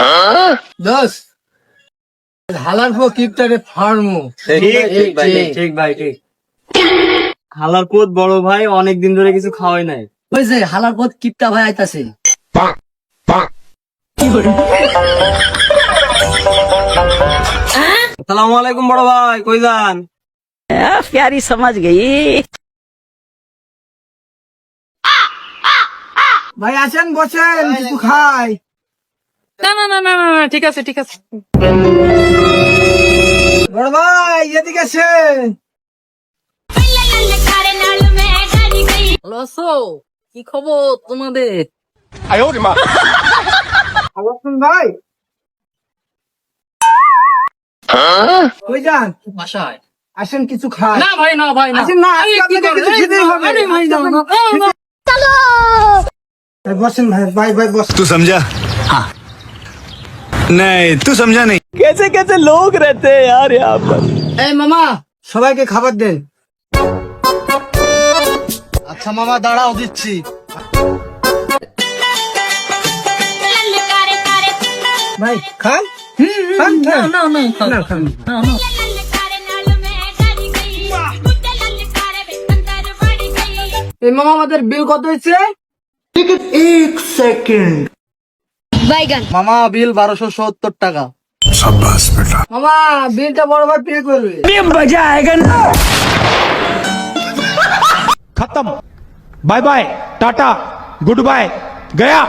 হালার ভাই আছেন বড় ভাই ধরে কিছু খাওয়াই নাই। ওই যে হালার কিপটা ভাই আইতাছে। আলাইকুম বড় ভাই কই যান? প্যারি সমাজ গেই। ভাই আসেন বসেন কিছু খাই। না না না না না ঠিক আছে ঠিক আছে। বড় ভাই এদিকে লসো কি খবর তোমাদের? মা ভাই। বাসায়। আসেন কিছু খান ভাই না ভাই না। ভাই না বসেন ভাই ভাই ভাই বস তুই সমঝা? হ্যাঁ। नहीं तू समझा नहीं कैसे कैसे लोग रहते हैं यार यहाँ पर এই মামা সবাইকে খাবার দেন আচ্ছা মামা দাঁড়াও দিচ্ছি ভাই খান খান খান না না খাও। না, খান না না এই মামা আমাদের বিল কত হয়েছে এক সেকেন্ড বাইগান মামা বিল বারোশো সত্তর টাকা মামা বিলটা বড় ভাই পে করবে মজা আয়েগা না খতম bye bye tata good bye Gaya